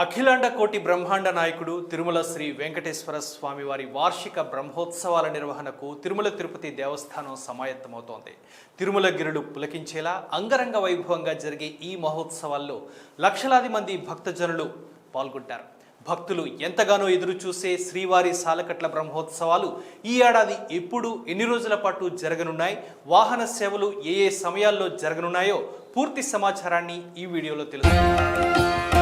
అఖిలాండ కోటి బ్రహ్మాండ నాయకుడు తిరుమల శ్రీ వెంకటేశ్వర స్వామి వారి వార్షిక బ్రహ్మోత్సవాల నిర్వహణకు తిరుమల తిరుపతి దేవస్థానం సమాయత్తమవుతోంది. తిరుమల గిరుడు పులకించేలా అంగరంగ వైభవంగా జరిగే ఈ మహోత్సవాల్లో లక్షలాది మంది భక్తజనులు పాల్గొంటారు. భక్తులు ఎంతగానో ఎదురు చూసే శ్రీవారి సాలకట్ల బ్రహ్మోత్సవాలు ఈ ఏడాది ఎప్పుడు ఎన్ని రోజుల పాటు జరగనున్నాయి? వాహన సేవలు ఏ ఏ సమయాల్లో జరగనున్నాయో పూర్తి సమాచారాన్ని ఈ వీడియోలో తెలుసుకుందాం.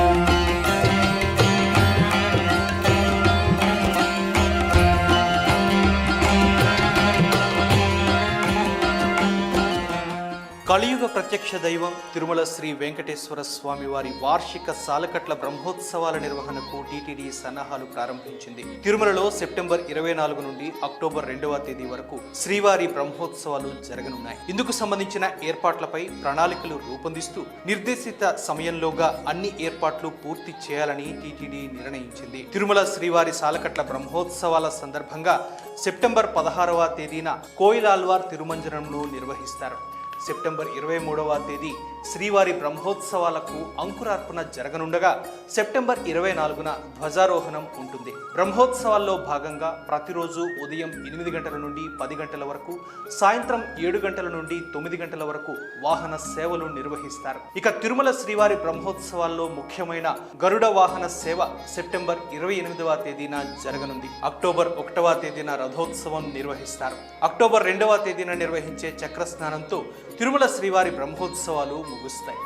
కలియుగ ప్రత్యక్ష దైవం తిరుమల శ్రీ వెంకటేశ్వర స్వామి వారి వార్షిక సాలకట్ల బ్రహ్మోత్సవాల నిర్వహణకు టీటీడీ సన్నాహాలు ప్రారంభించింది. తిరుమలలో సెప్టెంబర్ ఇరవై నాలుగు నుండి అక్టోబర్ రెండవ తేదీ వరకు శ్రీవారి బ్రహ్మోత్సవాలు జరగనున్నాయి. ఇందుకు సంబంధించిన ఏర్పాట్లపై ప్రణాళికలు రూపొందిస్తూ నిర్దేశిత సమయంలోగా అన్ని ఏర్పాట్లు పూర్తి చేయాలని టీటీడీ నిర్ణయించింది. తిరుమల శ్రీవారి సాలకట్ల బ్రహ్మోత్సవాల సందర్భంగా సెప్టెంబర్ పదహారవ తేదీన కోయిలాల్వార్ తిరుమంజనంను నిర్వహిస్తారు. సెప్టెంబర్ ఇరవై మూడవ తేదీ శ్రీవారి బ్రహ్మోత్సవాలకు అంకురార్పణ జరగనుండగా సెప్టెంబర్ ఇరవై నాలుగున ధ్వజారోహణం ఉంటుంది. బ్రహ్మోత్సవాల్లో భాగంగా ప్రతిరోజు ఉదయం ఎనిమిది గంటల నుండి పది గంటల వరకు సాయంత్రం ఏడు గంటల నుండి తొమ్మిది గంటల వరకు వాహన సేవలు నిర్వహిస్తారు. ఇక తిరుమల శ్రీవారి బ్రహ్మోత్సవాల్లో ముఖ్యమైన గరుడ వాహన సేవ సెప్టెంబర్ ఇరవై ఎనిమిదవ తేదీన జరగనుంది. అక్టోబర్ ఒకటవ తేదీన రథోత్సవం నిర్వహిస్తారు. అక్టోబర్ రెండవ తేదీన నిర్వహించే చక్ర స్నానంతో తిరుమల శ్రీవారి బ్రహ్మోత్సవాలు ముగుస్తాయి.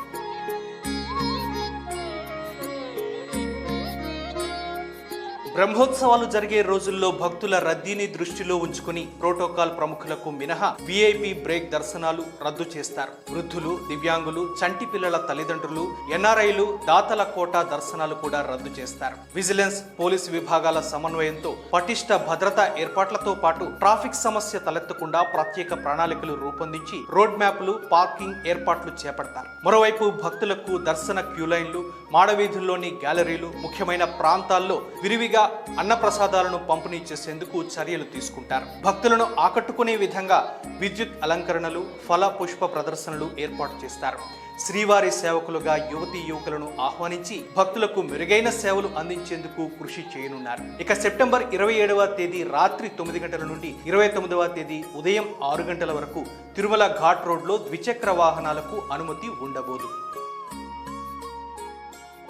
బ్రహ్మోత్సవాలు జరిగే రోజుల్లో భక్తుల రద్దీని దృష్టిలో ఉంచుకుని ప్రోటోకాల్ ప్రముఖులకు మినహా వీఐపీ బ్రేక్ దర్శనాలు రద్దు చేస్తారు. వృద్ధులు దివ్యాంగులు చంటి పిల్లల తల్లిదండ్రులు ఎన్ఆర్ఐలు దాతల కోటా దర్శనాలు కూడా రద్దు చేస్తారు. విజిలెన్స్ పోలీసు విభాగాల సమన్వయంతో పటిష్ట భద్రతా ఏర్పాట్లతో పాటు ట్రాఫిక్ సమస్య తలెత్తకుండా ప్రత్యేక ప్రణాళికలు రూపొందించి రోడ్ మ్యాప్లు పార్కింగ్ ఏర్పాట్లు చేపడతారు. మరోవైపు భక్తులకు దర్శన క్యూలైన్లు మాడవీధుల్లోని గ్యాలరీలు ముఖ్యమైన ప్రాంతాల్లో విరివిగా అన్నప్రసాదాలను పంపిణీ చేసేందుకు చర్యలు తీసుకుంటారు. భక్తులను ఆకట్టుకునే విధంగా విద్యుత్ అలంకరణలు ఫల పుష్ప ప్రదర్శనలు ఏర్పాటు చేస్తారు. శ్రీవారి సేవకులుగా యువతీ యువకులను ఆహ్వానించి భక్తులకు మెరుగైన సేవలు అందించేందుకు కృషి చేయనున్నారు. ఇక సెప్టెంబర్ ఇరవై ఏడవ తేదీ రాత్రి తొమ్మిది గంటల నుండి ఇరవై తొమ్మిదవ తేదీ ఉదయం ఆరు గంటల వరకు తిరుమల ఘాట్ రోడ్లో ద్విచక్ర వాహనాలకు అనుమతి ఉండబోదు.